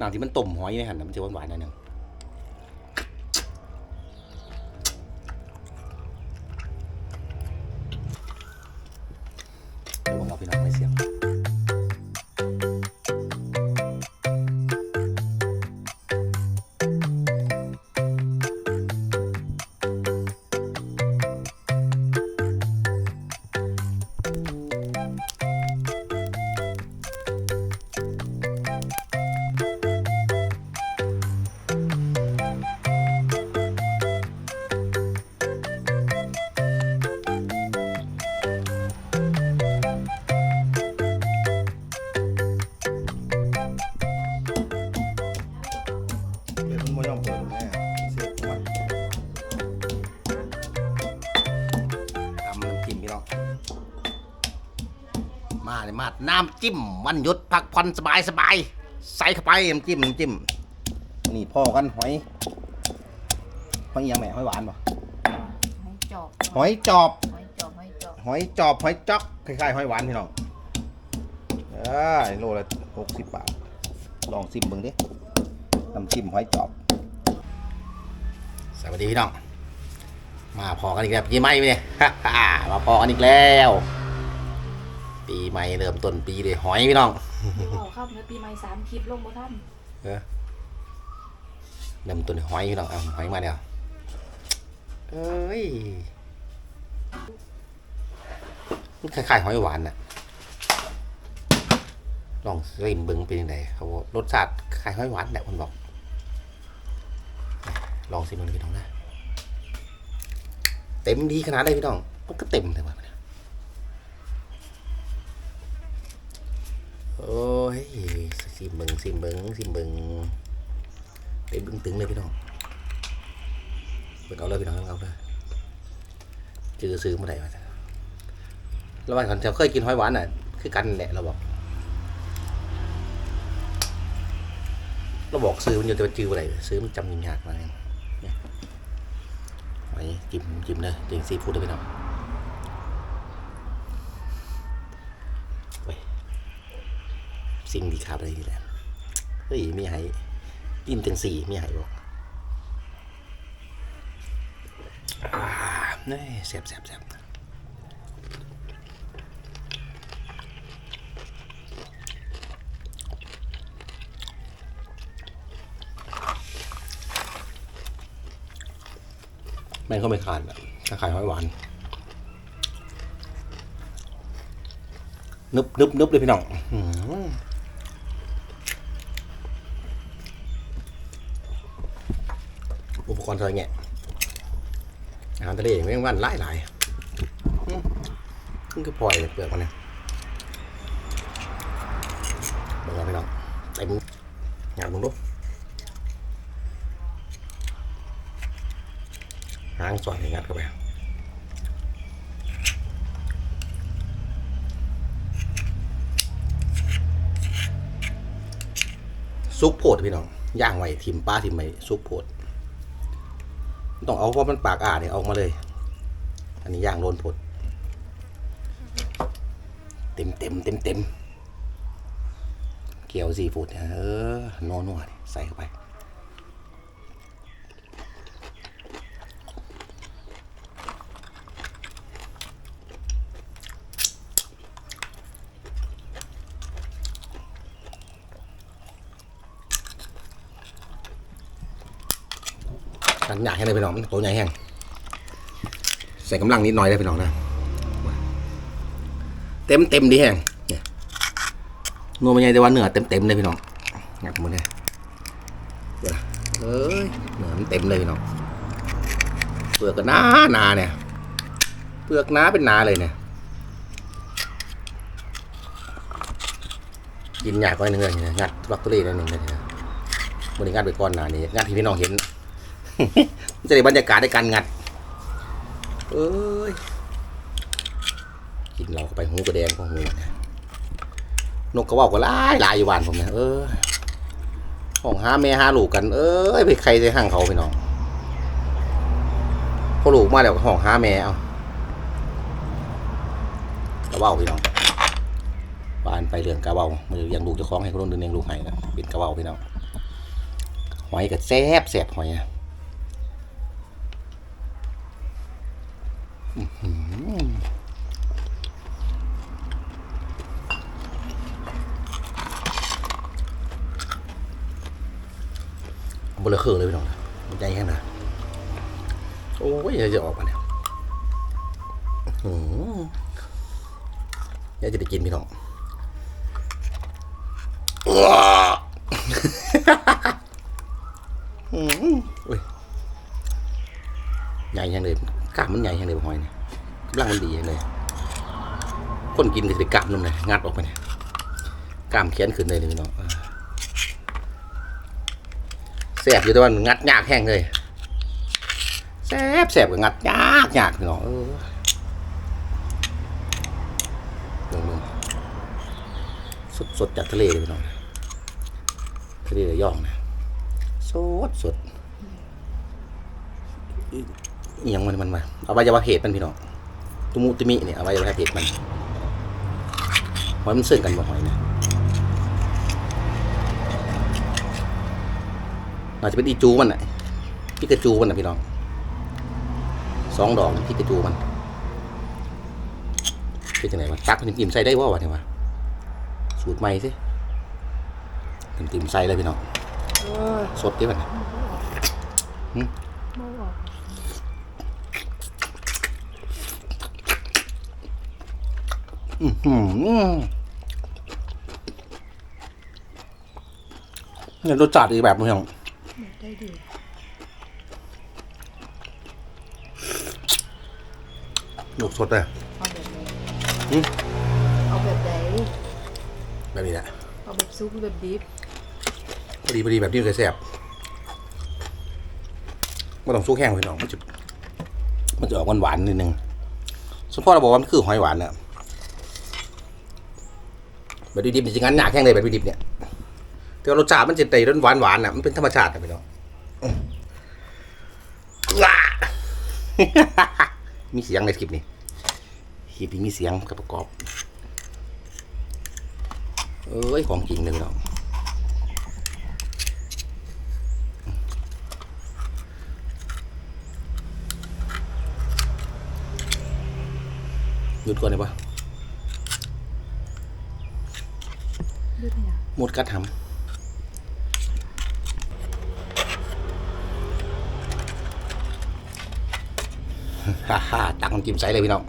น้ำที่มันต้มหอยในหันน่ะมันจะหวานๆหน่อยหนึง น้ำจิ้ม วันหยุดพักผ่อนสบายสบายๆใส่เข้าไปน้ำจิ้มน้ำจิ้ม นี่พ่อกันหอยหอยอิหยังแม่หอยหวานป่ะหอยจอบหอยจอบหอยจอบหอยจอบหอยจอบหอยจ๊อกคล้ายๆหอยหวานพี่น้องเอ้ยโลละหกสิบบาท ลองซิมเบิ่งดิน้ำจิ้มหอยจอบสวัสดีพี่น้อง มาพอกันอีกแล้วปีใหม่ไหมเนี่ยมาพอกันอีกแล้ว ปีใหม่เริ่มต้นปีเลยหอยพี่น้องเอาครับในปีใหม่สามคลิปลงบ่ท่านเออเริ่มต้นหอยพี่น้องเอาหอยมาแล้วเอ้ยมันคล้ายๆหอยหวานน่ะลองริมเบิ้งเป็นยังไงเขาบอกรสชาติคล้ายหอยหวานแหละคนบอก ลองสิมันพี่น้องนะเต็มดีขนาดเลยพี่น้องมันก็เต็มเลยว่ะ โอ้ยสิเบิงสิเบิงสิเบิงเต็มบึงตึงเลยพี่น้องเบิงเอาเลยพี่น้องเอาเลยจือซื้อมาได้มาจ้ะแล้ววันก่อนจะเคยกินหอยหวานน่ะ คือกันแหละเราบอกเราบอกซื้อมันอยู่แต่ว่าจืออะไรซื้อมันจำยิงยากมาเนี่ยไว้จิ้มจิ้มเลยจริงซีฟู้ดได้ไปหน่อย สิ่งดีครับอะไรนี่แหละเฮ้ยมีให้กินถึงสี่มีให้บอกนี่แซ่บแซ่บแซ่บแม่งก็ไม่ขาดอะถ้าขายหอยหวานนึบนึบนึบเลยพี่น้อง อุปกรณ์ซอยแงะอาหารทะเลแม่งวันหลายหลายๆอื้อมันก็ปล่อยเปลือกมันเนี่ยบิ่งเอาพี่น้องเต็มงานมึงดูหางสอนให้งัดเข้าไปซุปโพดพี่น้องย่างไว้ทิมป้าทิมไว้ซุปโพด ต้องเอาเพราะมันปากอ่าเนี่ยออกมาเลย อันนี้ย่างโลนผดเต็มเต็มเต็มเต็มเกี่ยวซีฟู้ดเนี่ยเออนัวนัวใส่เข้าไป ตันใหญ่ให้เลยพี่น้องมันตัวใหญ่แห้งใส่กำลังนิดหน่อยได้พี่น้องนะ เต็มเต็มดีแห้งเนี่ยนัวมันใหญ่แต่ว่าเนื้อเต็มเต็มเลยพี่น้องงัดหมดเลยเดี๋ยวนะเอ้ยเนื้อมันเต็มเลยพี่น้องเปลือกก็หนาหนาเนี่ยเปลือกหนาเป็นหนาเลยเนี่ยกินยากกว่าหนึ่งเลยงัดบล็อกเรี่นิดหนึ่งเลยนะบริงัดไปก่อนหนานี่งัดที่พี่น้องเห็น จะได้บรรยากาศในการงัด เอ้ย กินเราเข้าไปหูกระแดงของหูนี่ยนกกระว่าก็ลายลายอยู่บ้านผมนี่ยเออห้องหาแม่หาลูกกัน เอ้ยไปใครจะห่างเขาไปน้องพอลูกมาแล้วก็ห้องหาแม่เอากระเว่าพี่น้องบ้านไปเรื่องกระเว่ามือยังลูกจะคล้องให้คนนู้นเดินเลี้ยงลูกให้นะเป็นกระเว่าพี่น้องหอยกับแซบแซบหอยอะ อื้อหือบุเลเครื่องเลยพี่น้องนะใจแค่ไหนโอ้ยจะออกมาเนี่ยอื้อหืออยากจะได้กินพี่น้อง กล้ามมันใหญ่ยังเลยบ่หอยเนี่ยกำลังมันดียังเลยคนกินก็จะได้กล้ามนุ่มเลยงัดออกไปเนี่ยกล้ามเขียนขึ้นเลยนี่พี่น้องอ่าแสบอยู่แต่ว่างัดยากแห้งเลยแสบแสบกับงัดยากยากพี่น้องเออลงลงสดสดจากทะเลเลยพี่น้องทะเลระยองนะสดสด อีอหยังมันมันมาเอาไว้จะว่าเหตุมันพี่น้องตุมุตุมิเนี่ยเอาไว้จะว่าเหตุมันหอยมันเสื่อมกันบ่หอยเนี่ยอาจจะเป็นอีจูมันน่ะพี่กระจูมันน่ะพี่น้องสองดอกพี่กระจูมันเป็นยังไงวะตักมันติ่มๆใส่ได้ว่าวะเนี่ยวะสูตรใหม่สิติ่มๆใส่เลยพี่น้องสดดิมันโม่ออก อื้อหือ เนี่ยรสจัดอีกแบบนึงได้ดีหนุกสดเลยเอาแบบไหนหืมเอาแบบไหนแบบนี้แหละเอาแบบซุปแบบดิบพอดีพอดีแบบนี้เลยแซ่บไม่ต้องสู้แห้งพี่น้องมันจะมันจะออกหวานๆนิดนึงสมพ่อเราบอกว่ามันคือหอยหวานนะ แบบดิบๆมันจะงั้นหนาแห้งเลยแบบดิบๆเนี่ยแต่รสชาติมันจะตีรสหวานหวานๆอะมันเป็นธรรมชาตินะพี่น้องมีเสียงในคลิปนี้คลิปนี้มีเสียงกับประกอบ เอ้ยของจริงเลยพี่น้องหยุดก่อนได้ปะ ด้วยเนี่ย ห มดกัดทำฮ่าฮ่าตักจิ้มใส่เลยพี่น้อง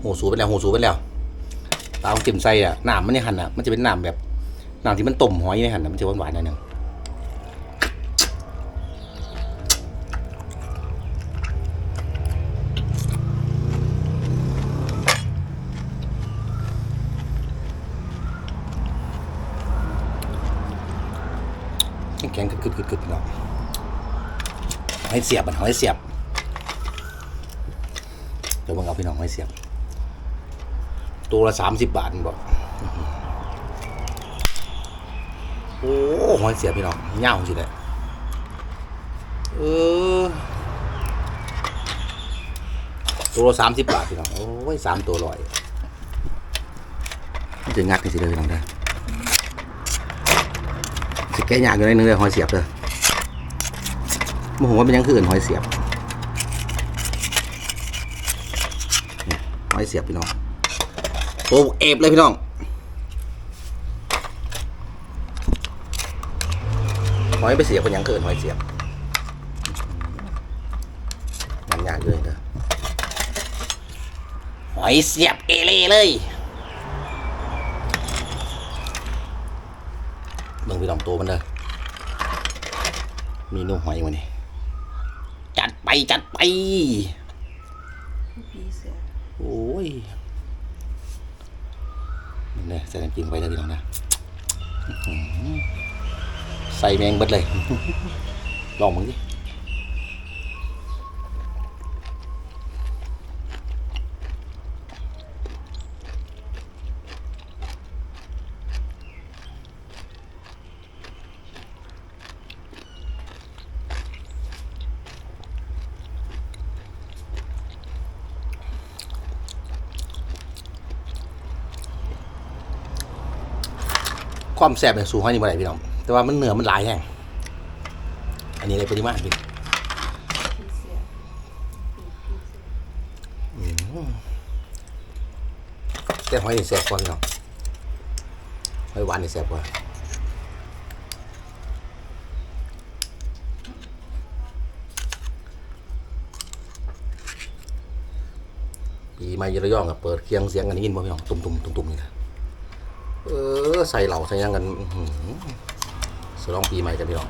โหสูไปแล้วโหสูไปแล้วตาน้ำจิ้มใส่อะน้ำมันในหันอะ มันจะเป็นน้ำแบบน้ำที่มันต้มหอยในหันอะมันจะหวานหวานๆหน่อยนึง กึดกึดกึดกึดพี่น้องหอยเสียบมันหอยเสียบเดี๋ยวมึงเอาพี่น้องไว้เสียบ ตัวละสามสิบบาทมึงบอกโอ้หอยเสียบพี่น้องเง่าสิเลยเออตัวละสามสิบบาทพี่น้องโอ้ยสามตัวลอยจะงัดนี่สิเลยพี่น้องเด้ สิแก้ยากอยู่ในนึงเลยหอยเสียบเลยโมโหว่าเป็นยังคืออื่นหอยเสียบหอยเสียบพี่น้องโอ้เอฟเลยพี่น้องหอยไปเสียบคนยังเกินหอยเสียบมันยากเลยเด้อหอยเสียบเอเล่เลยเบิ่งพี่น้องโตมันเลย มีนุ่มหอยมานี่จัดไปจัดไป โอ้ยเนี่ยใส่น้ำจิ้มไปเลยพี่น้องนะใส่แมงเบิดเลย ลองมึงดิ ความแซ่บเนี่ยสูงให้นี่บ่ได้พี่น้อง แต่ว่ามันเหนือมันหลายแห้งอันนี้เลยปริมาณพี่แต่หอยนี่แซ่บกว่าพี่น้องหอยหวานนี่แซ่บกว่าปีใหม่ยระยองกับเปิดเคียงเสียงกันได้ยินบ่พี่น้องตุ่มๆตุ่มๆนี่นะเออ ใส่เหล่าใส่ยังกันอื้อหือสลองปีใหม่กันพี่น้อง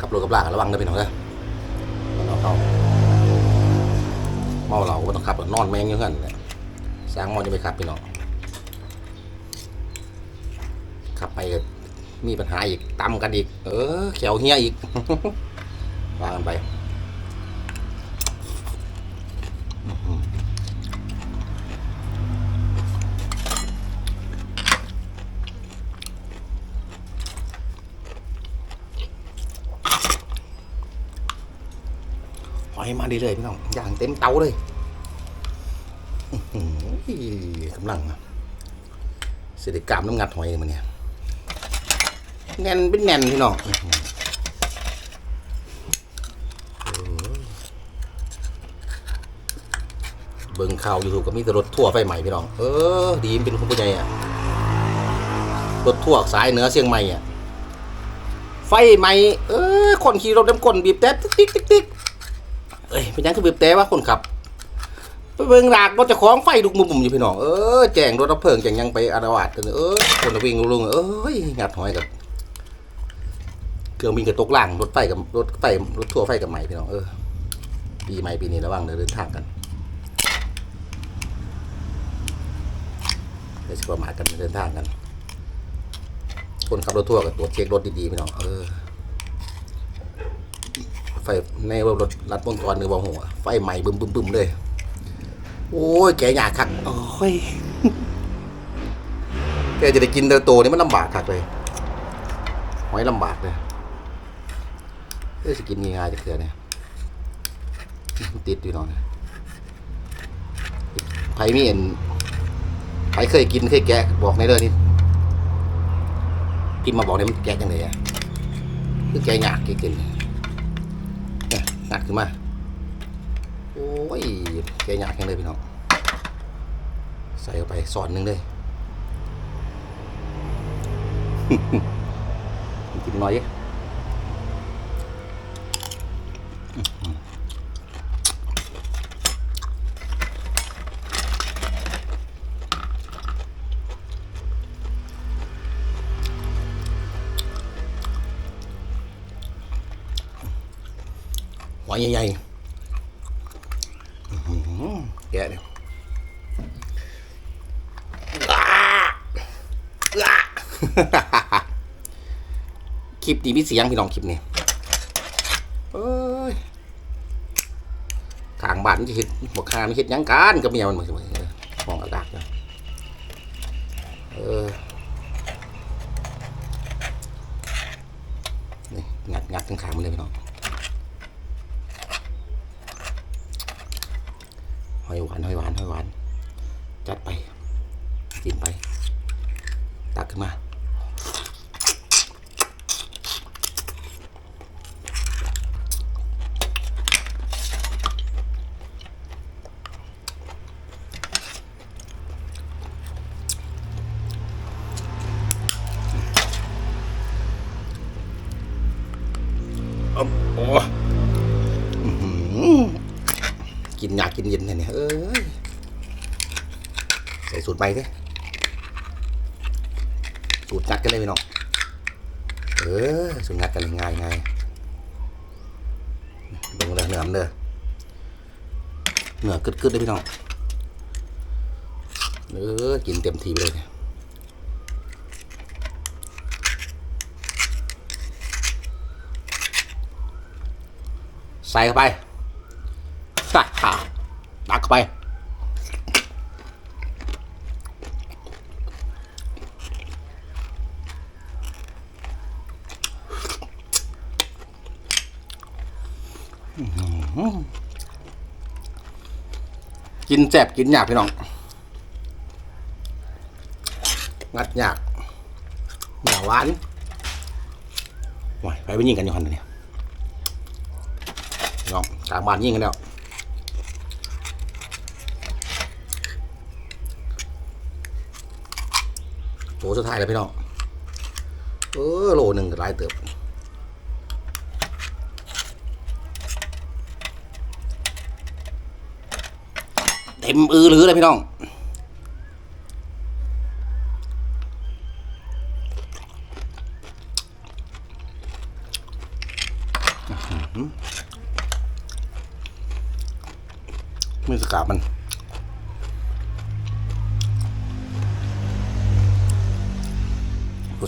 ขับรถกับลากระวังนะพี่น้องเด้อเราเข้าเมาเหล้าก็ต้องขับนอนแมงอยู่กันสร้างมอจะไปขับพี่น้องขับไปมีปัญหาอีกตำกันอีก เออแขวเฮียอีกว่ากันไปอื้อหือห อยมาดีเลยพี่น้องอย่างเต็มเตาเลยกำลังเสด็จกรรมน้ำงัดหอยเลยมันเนี่ยแน่นเป็นแน่นพี่น้องเบิ่งข่าวยูทูบก็มีแต่รถทั่วไฟใหม่พี่น้อง เออ ดีมเป็นคนผู้ใหญ่อะรถทั่วสายเหนือเชียงใหม่อะไฟใหม่ เออ คนขี่รถเต็มก้นบีบแต่ติ๊กติ๊กติ๊กติ๊ก อ้ยเป็นยังคือบีบแต่ว่าคนขับไปเบิ่งรากรถจะคล้องไฟดุกมุมๆอยู่พี่น้องเออแจ้งรถดับเพลิงแจ้งยังไปอารวาสกันเออคนละวิ่งลุงเอ้ยงัดหอยกับเครื่องบินกับตกล่างรถไฟกับรถไฟรถทั่วร์ไฟกับใหม่พี่น้องเออปีใหม่ปีนี้ระวังเดินทางกันเดี๋ยวจะประมาทกันเดินทางกัน คนขับรถทั่วร์กับตรวจเช็ครถดีๆพี่น้องเออ ไฟในรถรัดวงจรหรือว่าหัวไฟใหม่บึมบึมบึมเลย โอ้ยแกอยากคักโอ้ยแกจะได้กินเตอโตนี่มันลำบากคักเลยหอยลำบากเลยเอ้ยจะกินง่ายๆจะเถื่อเนี่ยมันติดอยู่เนอนไผมีเห็นไผเคยกินเคยแกะบอกในเรื่องนี้กินมาบอกเนี่ยมันแกะยังไงอะคือแกะยากแกะกินเนี่ยงัด ขึ้นมา โอ้ยแกหยากแค่เลยพี่น้อง ใส่เข้าไปสอนหนึ่งเลยกินน้อยยัง อยใหญ่ๆแกะเนี่ยวคลิปดีไม่เสียงพี่น้องคลิปนี้เอ้ยทางบ้านมันจะเห็นบวกคาไม่เห็นยังการก็เมียมันเหมือน เอ้ย ใส่สูตรใบดิสูตรงัดกันเลยพี่น้อง เออ สูตรงัดกันง่ายง่ายเบิ่งเลยเนื้อมเด้อเหนือกึดๆเลยพี่น้อง เออ กินเต็มทีเลยเนี่ยใส่เข้าไปตักขา ตักไป กินแสบกินยากพี่น้อง งัดยากหนาหวานว้ายไปไปยิงกันอยู่หันเนี่ยพี่น้องกลางบ้านยิงกันแล้ว โหสุดท้ายแล้วพี่น้อง เออโลหนึ่งก็หลายเติบเต็มอือหรือเลยพี่น้องมือสกาบมัน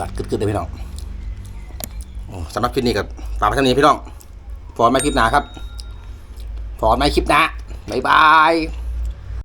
สชาติกึดๆเลยพี่น้องสำหรับคลิปนี้กับฝากไว้เท่านี้พี่น้องพร้อมไหมคลิปหนาครับพร้อมไหมคลิปหนาบ๊ายบาย